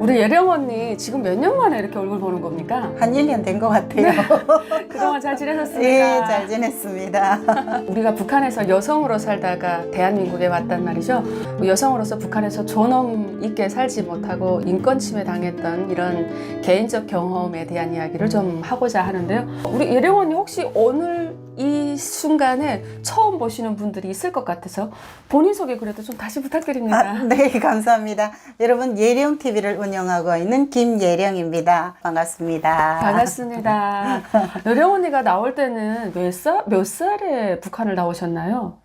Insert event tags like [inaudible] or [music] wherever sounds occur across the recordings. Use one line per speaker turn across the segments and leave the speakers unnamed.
우리 예령 언니 지금 몇 년 만에 이렇게 얼굴 보는 겁니까?
한 1년 된 것 같아요. [laughs]
그동안 잘 지내셨습니까?
예, 잘 지냈습니다. [laughs]
우리가 북한에서 여성으로 살다가 대한민국에 왔단 말이죠. 여성으로서 북한에서 존엄 있게 살지 못하고 인권 침해 당했던 이런 개인적 경험에 대한 이야기를 좀 하고자 하는데요. 우리 예령 언니 혹시 오늘 이 순간에 처음 보시는 분들이 있을 것 같아서 본인 소개 그래도 좀 다시 부탁드립니다.
아, 네, 감사합니다. 여러분, 예령 TV를 운영하고 있는 김예령입니다. 반갑습니다.
반갑습니다. [laughs] 여령 언니가 나올 때는 몇 살, 몇 살에 북한을 나오셨나요?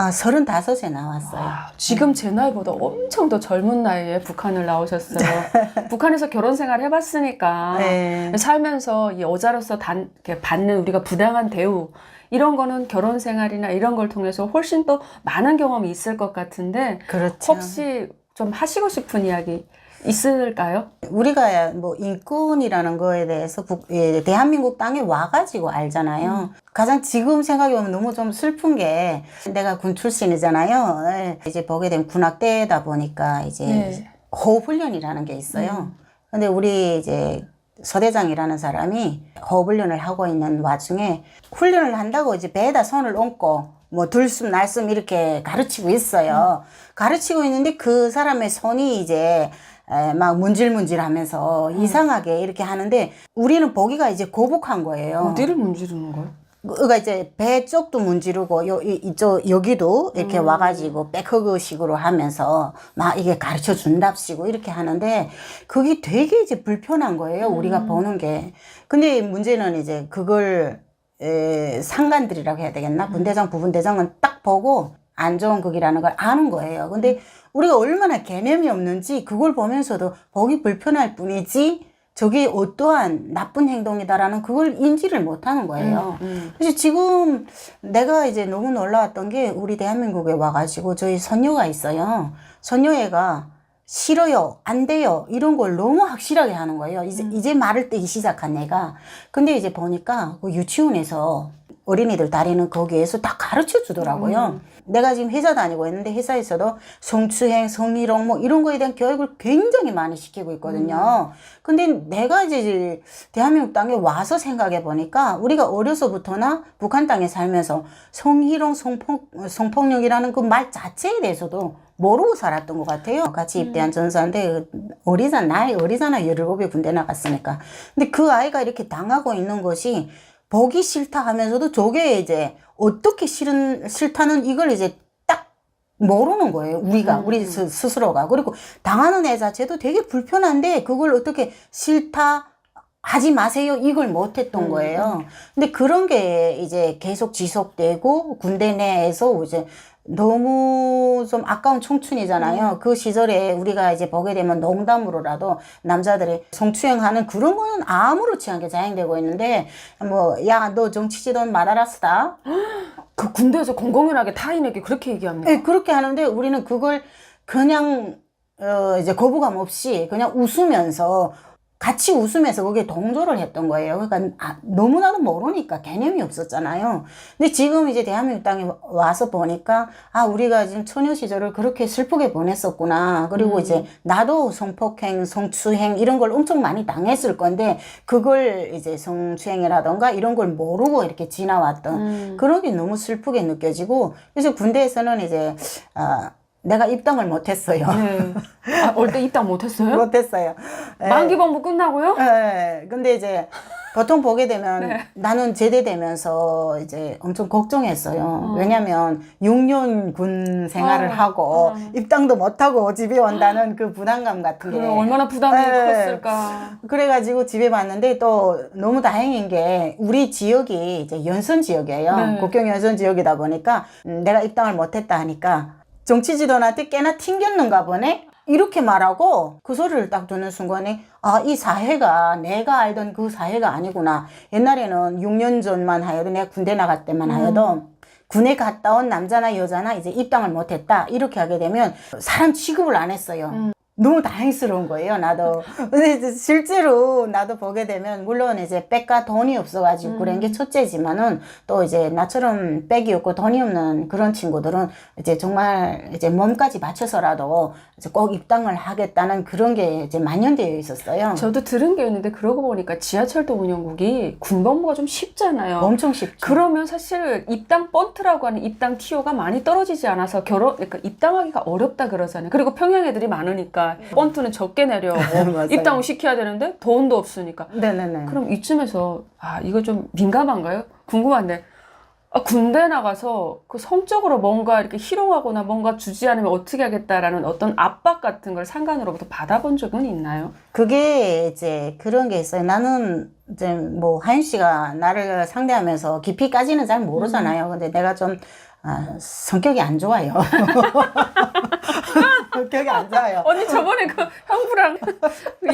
아, 35에 나왔어요.
와, 지금 제 나이보다 엄청 더 젊은 나이에 북한을 나오셨어요. [laughs] 북한에서 결혼 생활 해봤으니까
네.
살면서 이 여자로서 단, 받는 우리가 부당한 대우 이런 거는 결혼 생활이나 이런 걸 통해서 훨씬 더 많은 경험이 있을 것 같은데
그렇죠.
혹시 좀 하시고 싶은 이야기 있을까요?
우리가 뭐 인권이라는 거에 대해서 북, 예, 대한민국 땅에 와가지고 알잖아요. 가장 지금 생각해보면 너무 좀 슬픈 게 내가 군 출신이잖아요. 예, 이제 보게 된 군악대다 보니까 이제
네.
호흡훈련이라는 게 있어요. 근데 우리 이제 서대장이라는 사람이 호흡훈련을 하고 있는 와중에 훈련을 한다고 이제 배에다 손을 얹고 뭐 들숨 날숨 이렇게 가르치고 있어요. 가르치고 있는데 그 사람의 손이 이제 에, 막 문질문질 하면서 이상하게 이렇게 하는데 우리는 보기가 이제 고복한 거예요.
어디를 문지르는 거예요?
그가 이제 배 쪽도 문지르고 요 이- 이쪽 여기도 이렇게 와가지고 백허그식으로 하면서 막 이게 가르쳐 준답시고 이렇게 하는데 그게 되게 이제 불편한 거예요 우리가 보는 게. 근데 문제는 이제 그걸 에, 상관들이라고 해야 되겠나? 분대장 부분대장은 딱 보고 안 좋은 극이라는 걸 아는 거예요. 근데 우리가 얼마나 개념이 없는지 그걸 보면서도 보기 불편할 뿐이지 저게 어떠한 나쁜 행동이다라는 그걸 인지를 못하는 거예요.
음.
그래서 지금 내가 이제 너무 놀라웠던 게 우리 대한민국에 와가지고 저희 선녀가 있어요. 선녀애가 싫어요, 안 돼요, 이런 걸 너무 확실하게 하는 거예요. 이제, 이제 말을 뜨기 시작한 애가. 근데 이제 보니까 그 유치원에서 어린이들 다니는 거기에서 다 가르쳐 주더라고요. 내가 지금 회사 다니고 있는데 회사에서도 성추행, 성희롱 뭐 이런 거에 대한 교육을 굉장히 많이 시키고 있거든요. 근데 내가 이제 대한민국 땅에 와서 생각해 보니까 우리가 어려서부터나 북한 땅에 살면서 성희롱, 성폭, 성폭력이라는 그 말 자체에 대해서도 모르고 살았던 것 같아요. 같이 입대한 전사인데 어리잖아, 나이 어리잖아. 17에 군대 나갔으니까. 근데 그 아이가 이렇게 당하고 있는 것이 보기 싫다 하면서도 저게 이제 어떻게 싫은, 싫다는 이걸 이제 딱 모르는 거예요. 우리가, 우리 스, 스스로가. 그리고 당하는 애 자체도 되게 불편한데 그걸 어떻게 싫다, 하지 마세요. 이걸 못했던 거예요. 근데 그런 게 이제 계속 지속되고 군대 내에서 이제 너무 좀 아까운 청춘이잖아요. 그 시절에 우리가 이제 보게 되면 농담으로라도 남자들이 성추행하는 그런 거는 아무렇지 않게 자행되고 있는데 뭐 야 너 정치 지도는 마다라스다.
그 군대에서 공공연하게 타인에게 그렇게 얘기합니다.
네, 그렇게 하는데 우리는 그걸 그냥 어 이제 거부감 없이 그냥 웃으면서 같이 웃으면서 거기에 동조를 했던 거예요. 그러니까 아, 너무나도 모르니까 개념이 없었잖아요. 근데 지금 이제 대한민국 땅에 와서 보니까 아 우리가 지금 처녀 시절을 그렇게 슬프게 보냈었구나. 그리고 이제 나도 성폭행, 성추행 이런 걸 엄청 많이 당했을 건데 그걸 이제 성추행이라던가 이런 걸 모르고 이렇게 지나왔던 그런 게 너무 슬프게 느껴지고 그래서 군대에서는 이제 아 내가 입당을 못했어요.
네. 아, [laughs] 올때 입당 못했어요?
못했어요. 예.
만기본부 끝나고요?
예, 근데 이제 보통 보게 되면
네.
나는 제대되면서 이제 엄청 걱정했어요. 왜냐면 6년 군 생활을
어,
하고
어.
입당도 못하고 집에 온다는 그 부담감 같은 게.
그 얼마나 부담이
네.
컸을까.
그래가지고 집에 왔는데 또 너무 다행인 게 우리 지역이 이제 연선 지역이에요.
네.
국경 연선 지역이다 보니까 음, 내가 입당을 못했다 하니까 정치지도한테 꽤나 튕겼는가 보네? 이렇게 말하고 그 소리를 딱 듣는 순간에 아, 이 사회가 내가 알던 그 사회가 아니구나. 옛날에는 6년 전만 하여도 내가 군대 나갈 때만 하여도 군에 갔다 온 남자나 여자나 이제 입당을 못했다. 이렇게 하게 되면 사람 취급을 안 했어요. 너무 다행스러운 거예요, 나도. 근데 이제 실제로 나도 보게 되면, 물론 이제 백과 돈이 없어가지고
음.
그런 게 첫째지만은, 또 이제 나처럼 백이 없고 돈이 없는 그런 친구들은 이제 정말 이제 몸까지 바쳐서라도 이제 꼭 입당을 하겠다는 그런 게 이제 만연되어 있었어요.
저도 들은 게 있는데 그러고 보니까 지하철도 운영국이 군번무가 좀 쉽잖아요.
엄청 쉽죠.
그러면 사실 입당 번트라고 하는 입당 티오가 많이 떨어지지 않아서 결혼 그러니까 입당하기가 어렵다 그러잖아요. 그리고 평양 애들이 많으니까 번트는 적게 [laughs]
맞아요.
입당을 시켜야 되는데 돈도 없으니까.
네네네.
그럼 이쯤에서 아 이거 좀 민감한가요? 궁금한데 아, 군대 나가서 그 성적으로 뭔가 이렇게 희롱하거나 뭔가 주지 않으면 어떻게 하겠다라는 어떤 압박 같은 걸 상관으로부터 받아본 적은 있나요?
그게 이제 그런 게 있어요. 나는 이제 뭐 하윤 씨가 나를 상대하면서 깊이까지는 잘 모르잖아요. 근데 내가 좀 아, 성격이 안 좋아요. [laughs] 성격이 안 좋아요.
언니 저번에 그 형부랑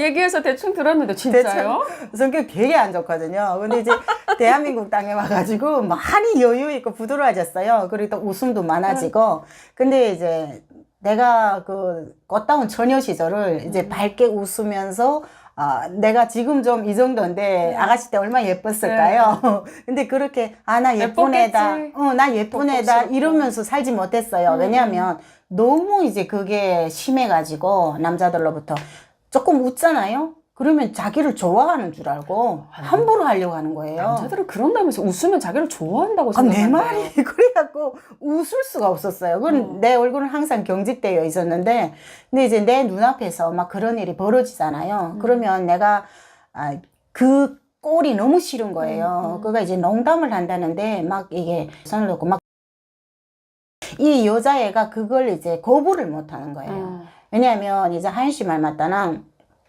얘기해서 대충 들었는데 진짜요?
성격 되게 안 좋거든요. 근데 이제 대한민국 땅에 와가지고 많이 여유 있고 부드러워졌어요. 그리고 또 웃음도 많아지고. 근데 이제 내가 그 꽃다운 처녀 시절을 이제 밝게 웃으면서 아, 내가 지금 좀 이 정도인데 아가씨 때 얼마나 예뻤을까요? [laughs] 근데 그렇게 아, 나 예쁜 애다.
예뻤겠지.
어, 나 예쁜 애다. 이러면서 살지 못했어요.
음.
왜냐하면 너무 이제 그게 심해가지고 남자들로부터 조금 웃잖아요? 그러면 자기를 좋아하는 줄 알고 함부로 하려고 하는 거예요.
남자들은 그런다면서 웃으면 자기를 좋아한다고
아, 내 말이 [laughs] 그래갖고 웃을 수가 없었어요. 그건
어.
내 얼굴은 항상 경직되어 있었는데, 근데 이제 내 눈앞에서 막 그런 일이 벌어지잖아요. 그러면 내가 아, 그 꼴이 너무 싫은 거예요. 그가 이제 농담을 한다는데 막 이게 손을 놓고 막 이 여자애가 그걸 이제 거부를 못 하는 거예요.
어.
왜냐하면 이제 하윤 씨말 맞다나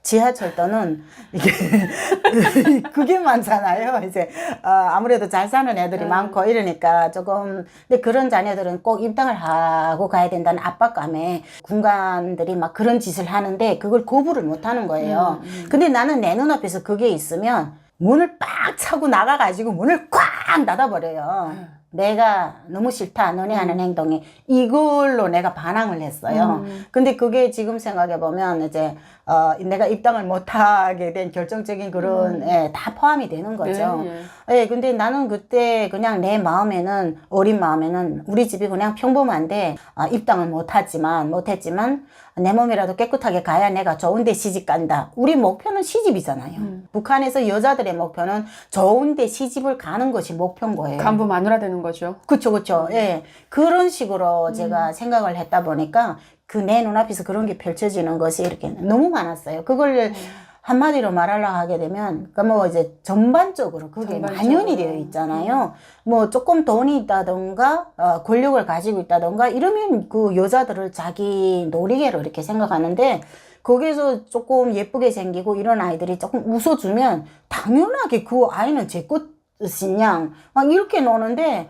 지하철도는 이게 [laughs] 그게 많잖아요. 이제 어, 아무래도 잘 사는 애들이
음.
많고 이러니까 조금 근데 그런 자녀들은 꼭 입당을 하고 가야 된다는 압박감에 군관들이 막 그런 짓을 하는데 그걸 거부를 못 하는 거예요.
음, 음.
근데 나는 내 눈앞에서 그게 있으면 문을 빡 차고 나가가지고 문을 꽉 닫아버려요.
음.
내가 너무 싫다. 너네 하는 행동이. 이걸로 내가 반항을 했어요.
음.
근데 그게 지금 생각해 보면 이제, 어, 내가 입당을 못하게 된 결정적인 그런, 예, 다 포함이 되는 거죠.
음. 예, 예.
예, 근데 나는 그때 그냥 내 마음에는, 어린 마음에는 우리 집이 그냥 평범한데, 아, 입당을 못하지만, 못했지만, 내 몸이라도 깨끗하게 가야 내가 좋은데 시집 간다. 우리 목표는 시집이잖아요.
음.
북한에서 여자들의 목표는 좋은데 시집을 가는 것이 목표인 거예요.
간부 마누라 되는 거죠.
그쵸, 그쵸. 예. 그런 식으로 제가 생각을 했다 보니까 그 내 눈앞에서 그런 게 펼쳐지는 것이 이렇게 너무 많았어요. 그걸 한마디로 말하려 하게 되면, 그뭐 이제 전반적으로 그게
전반적으로.
만연이 되어 있잖아요. 뭐 조금 돈이 있다던가, 어, 권력을 가지고 있다던가, 이러면 그 여자들을 자기 놀이개로 이렇게 생각하는데, 거기서 조금 예쁘게 생기고 이런 아이들이 조금 웃어주면, 당연하게 그 아이는 제것 이냐, 막 이렇게 노는데,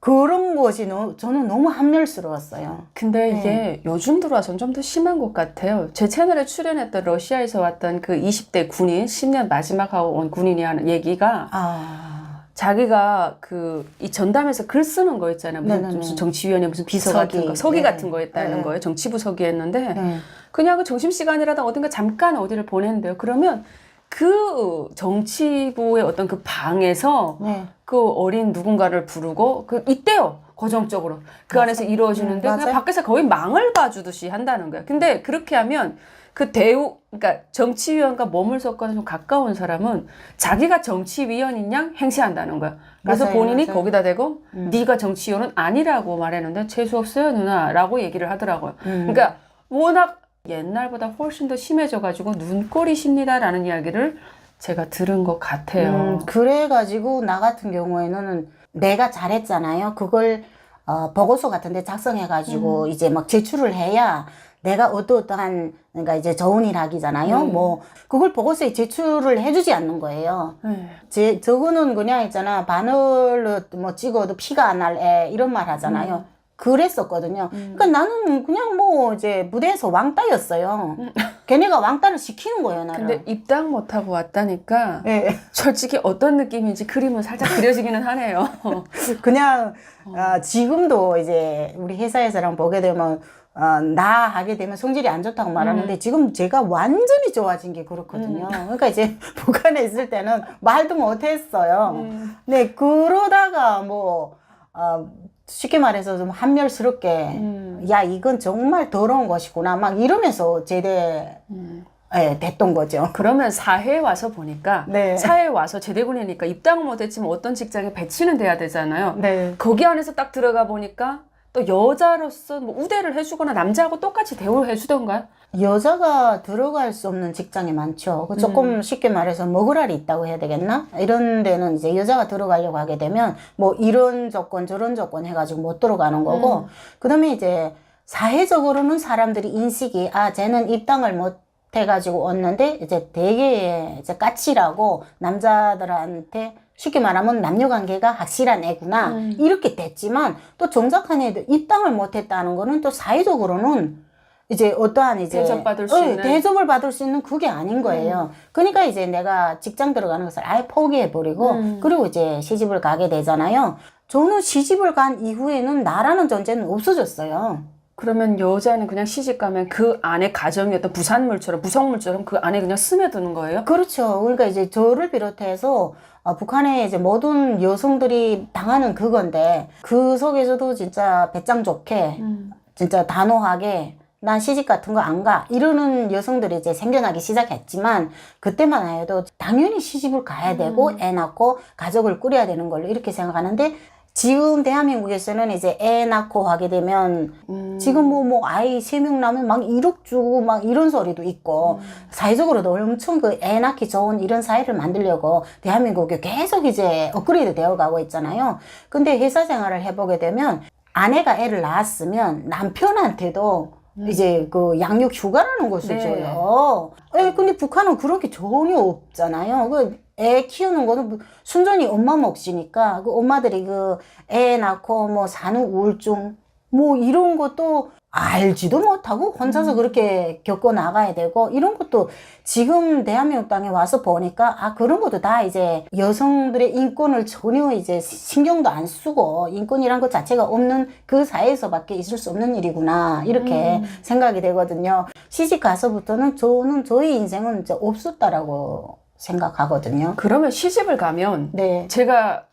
그런 것이 너, 저는 너무 함멸스러웠어요.
근데
네.
이게 요즘 들어와서는 좀더 심한 것 같아요. 제 채널에 출연했던 러시아에서 왔던 그 20대 군인, 10년 마지막 하고 온 군인이 하는 얘기가
아,
자기가 그 이 전담에서 글 쓰는 거 있잖아요. 무슨,
네네네.
무슨 정치위원회 무슨 비서
서기.
같은 거, 서기
네.
같은 거 했다는
네.
거예요. 정치부 서기 했는데
네.
그냥 그 점심시간이라도 어딘가 잠깐 어디를 보낸대요. 그러면 그 정치부의 어떤 그 방에서
네.
그 어린 누군가를 부르고 그 있대요. 고정적으로 그 안에서 이루어지는데
음,
그냥. 밖에서 거의 망을 봐주듯이 한다는 거야. 근데 그렇게 하면 그 대우 그러니까 정치위원과 몸을 섞거나 좀 가까운 사람은 자기가 정치위원인 양 행세한다는 거야. 그래서
맞아요,
본인이
맞아요.
거기다 대고
음.
네가 정치위원은 아니라고 말했는데 재수 없어요 누나라고 얘기를 하더라고요.
음.
그러니까 워낙 옛날보다 훨씬 더 심해져가지고 눈꼴이 십니다라는 이야기를 제가 들은 것 같아요.
음, 그래가지고 나 같은 경우에는 내가 잘했잖아요. 그걸 어, 보고서 같은데
음.
작성해가지고 이제 막 제출을 해야 내가 어떠어떠한 그러니까 이제 좋은 일 하기잖아요.
음.
뭐 그걸 보고서에 제출을 해주지 않는 거예요.
네.
제 저거는 그냥 있잖아 바늘로 뭐 찍어도 피가 안 날애 이런 말 하잖아요.
음.
그랬었거든요.
음.
그러니까 나는 그냥 뭐 이제 무대에서 왕따였어요.
음.
걔네가 왕따를 시키는 거예요, 나를.
근데 입당 못하고 왔다니까
예.
솔직히 어떤 느낌인지 그림은 살짝 그려지기는 하네요. [laughs]
그냥
어.
아, 지금도 이제 우리 회사에서랑 보게 되면 아, 나 하게 되면 성질이 안 좋다고 말하는데
음.
지금 제가 완전히 좋아진 게 그렇거든요. 그러니까 이제 [laughs] 북한에 있을 때는 말도 못했어요.
음.
네 그러다가 뭐 아, 쉽게 말해서 좀 한멸스럽게
음.
야 이건 정말 더러운 것이구나 막 이러면서 제대
음.
예, 됐던 거죠.
그러면 사회에 와서 보니까
네.
사회에 와서 제대군이니까 입당은 못했지만 어떤 직장에 배치는 돼야 되잖아요.
네.
거기 안에서 딱 들어가 보니까 또 여자로서 뭐 우대를 해주거나 남자하고 똑같이 대우를 해주던가요?
여자가 들어갈 수 없는 직장이 많죠. 그 조금 쉽게 말해서 먹으라리 있다고 해야 되겠나? 이런 데는 이제 여자가 들어가려고 하게 되면 뭐 이런 조건 저런 조건 해가지고 못 들어가는 거고 그 다음에 이제 사회적으로는 사람들이 인식이 아 쟤는 입당을 못 해가지고 왔는데 이제 되게 이제 까칠하고 남자들한테 쉽게 말하면 남녀 관계가 확실한 애구나
음.
이렇게 됐지만 또 정작한 애들 입당을 못했다는 거는 또 사회적으로는 이제 어떠한 이제
대접받을 수
어,
있는. 음.
대접을 받을 수 있는 그게 아닌 거예요. 그러니까 이제 내가 직장 들어가는 것을 아예 포기해 버리고
음.
그리고 이제 시집을 가게 되잖아요. 저는 시집을 간 이후에는 나라는 존재는 없어졌어요.
그러면 여자는 그냥 시집 가면 그 안에 가정이 어떤 부산물처럼 부성물처럼 그 안에 그냥 스며드는 거예요?
그렇죠. 그러니까 이제 저를 비롯해서 어, 북한의 이제 모든 여성들이 당하는 그건데 그 속에서도 진짜 배짱 좋게
음.
진짜 단호하게 난 시집 같은 거 안 가. 이러는 여성들이 이제 생겨나기 시작했지만 그때만 해도 당연히 시집을 가야 되고 애 낳고 가족을 꾸려야 되는 걸로 이렇게 생각하는데 지금 대한민국에서는 이제 애 낳고 하게 되면
음.
지금 뭐, 뭐, 아이 세 명 낳으면 막 1억 주고 막 이런 소리도 있고, 사회적으로도 엄청 그 애 낳기 좋은 이런 사회를 만들려고 대한민국이 계속 이제 업그레이드 되어 가고 있잖아요. 근데 회사 생활을 해보게 되면 아내가 애를 낳았으면 남편한테도 이제 그 양육 휴가라는 것을
네.
줘요. 에, 근데 북한은 그런 게 전혀 없잖아요. 그 애 키우는 거는 뭐 순전히 엄마 몫이니까 그 엄마들이 그 애 낳고 뭐 산후 우울증 뭐 이런 것도 알지도 못하고 혼자서 그렇게 겪어 나가야 되고 이런 것도 지금 대한민국 땅에 와서 보니까 아 그런 것도 다 이제 여성들의 인권을 전혀 이제 신경도 안 쓰고 인권이란 것 자체가 없는 그 사회에서밖에 있을 수 없는 일이구나 이렇게 생각이 되거든요. 시집 가서부터는 저는 저희 인생은 이제 없었다라고 생각하거든요.
그러면 시집을 가면
네.
제가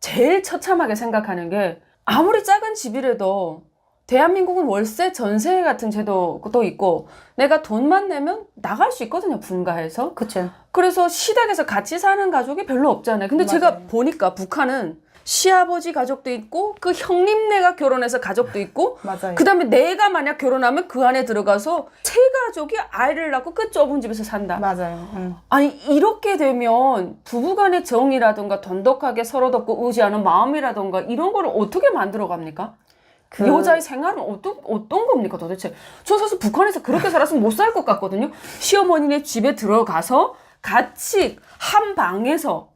제일 처참하게 생각하는 게 아무리 작은 집이라도 대한민국은 월세 전세 같은 제도도 있고 내가 돈만 내면 나갈 수 있거든요 분가해서
그쵸.
그래서 시댁에서 같이 사는 가족이 별로 없잖아요 근데 제가
맞아요.
보니까 북한은 시아버지 가족도 있고 그 형님네가 결혼해서 가족도 있고
맞아요.
그 다음에 내가 만약 결혼하면 그 안에 들어가서 세 가족이 아이를 낳고 그 좁은 집에서 산다
맞아요. 응.
아니 이렇게 되면 부부간의 정이라든가 돈독하게 서로 돕고 의지하는 마음이라든가 이런 거를 어떻게 만들어 갑니까?
그-
여자의 생활은 어떤 어떤 겁니까 도대체? 저 사실 북한에서 그렇게 [laughs] 살았으면 못 살 것 같거든요. 시어머니네 집에 들어가서 같이 한 방에서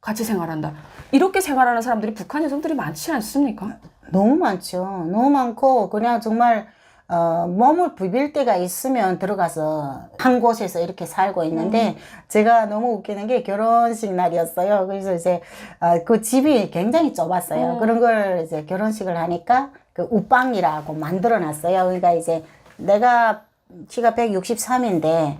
같이 생활한다. 이렇게 생활하는 사람들이 북한 여성들이 많지 않습니까?
너무 많죠. 너무 많고 그냥 정말 어, 몸을 비빌 때가 있으면 들어가서 한 곳에서 이렇게 살고 있는데 제가 너무 웃기는 게 결혼식 날이었어요. 그래서 이제 어, 그 집이 굉장히 좁았어요.
음.
그런 걸 이제 결혼식을 하니까 그 우방이라고 만들어 놨어요. 그러니까 이제 내가 키가 163인데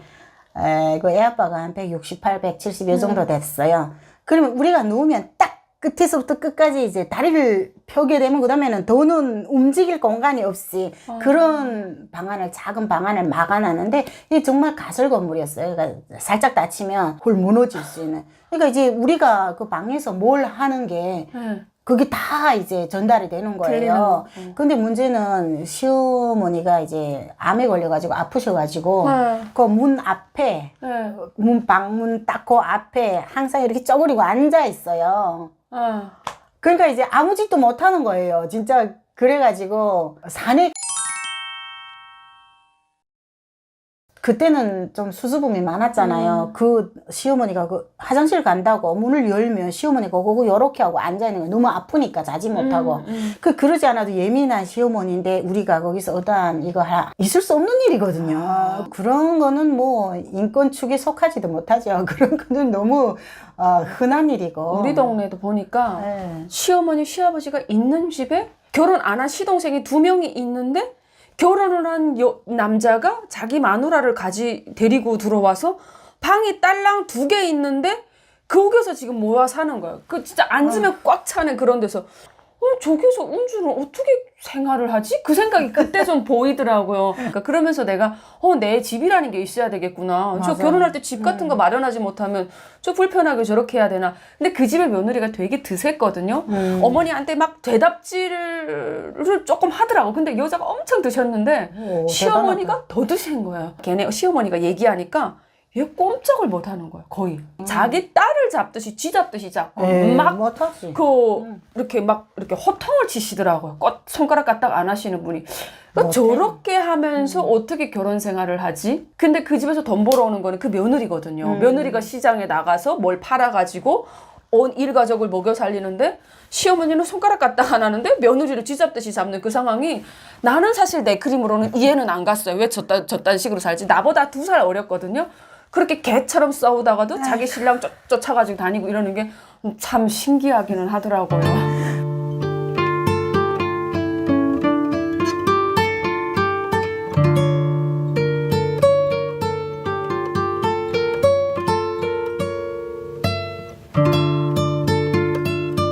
에, 그 애아빠가 한 168, 170이 정도 됐어요. 그러면 우리가 누우면 딱 끝에서부터 끝까지 이제 다리를 펴게 되면 그다음에는 더는 움직일 공간이 없이 그런 방안을 작은 방안을 막아놨는데 이게 정말 가설 건물이었어요. 그러니까 살짝 다치면 홀 무너질 수 있는. 그러니까 이제 우리가 그 방에서 뭘 하는 게
네.
그게 다 이제 전달이 되는 거예요.
들리는, 음.
근데 문제는 시어머니가 이제 암에 걸려가지고 아프셔가지고
네.
그 문 앞에
네.
문 방문 닦고 앞에 항상 이렇게 쪼그리고 앉아 있어요.
아.
그러니까 이제 아무 짓도 못 하는 거예요. 진짜 그래가지고 산에 그때는 좀 수줍음이 많았잖아요. 그 시어머니가 그 화장실 간다고 문을 열면 시어머니가 그거 요렇게 하고 앉아 있는 거예요. 너무 아프니까 자지 못하고.
음,
그 그러지 않아도 예민한 시어머니인데 우리가 거기서 어떠한 이거 하 있을 수 없는 일이거든요.
아.
그런 거는 뭐 인권 축에 속하지도 못하죠. [laughs] 그런 거는 너무 어, 흔한 일이고.
우리 동네도 보니까
네.
시어머니, 시아버지가 있는 집에 결혼 안 한 시동생이 두 명이 있는데 결혼을 한 여- 남자가 자기 마누라를 가지 데리고 들어와서 방이 딸랑 두 개 있는데 거기서 지금 모여 사는 거예요. 그 진짜 앉으면 꽉 차는 그런 데서 어, 저기서 운주는 어떻게 생활을 하지? 그 생각이 그때 좀 보이더라고요. [laughs] 그러니까 그러면서 내가 어, 내 집이라는 게 있어야 되겠구나. 저
맞아요.
결혼할 때 집 같은 거 마련하지 못하면 저 불편하게 저렇게 해야 되나. 근데 그 집의 며느리가 되게 드셌거든요.
음.
어머니한테 막 대답질을 조금 하더라고. 근데 여자가 엄청 드셨는데
오,
시어머니가 더 드신 거예요. 걔네 시어머니가 얘기하니까 얘 꼼짝을 못 하는 거예요. 거의. 자기 딸을 잡듯이 쥐 잡듯이 잡고
에이,
막
못하지.
그 이렇게 막 이렇게 호통을 치시더라고요. 껏 손가락 까딱 안 하시는 분이. 그러니까. 저렇게 하면서 어떻게 결혼 생활을 하지? 근데 그 집에서 돈 벌어오는 거는 그 며느리거든요.
음.
며느리가 시장에 나가서 뭘 팔아가지고 온 일가족을 먹여 살리는데 시어머니는 손가락 까딱 안 하는데 며느리를 쥐잡듯이 잡는 그 상황이 나는 사실 내 그림으로는 이해는 안 갔어요. 왜 저딴, 저딴 식으로 살지? 나보다 두 살 어렸거든요. 그렇게 개처럼 싸우다가도 자기 신랑 쫓, 쫓아가지고 다니고 이러는 게 참 신기하기는 하더라고요.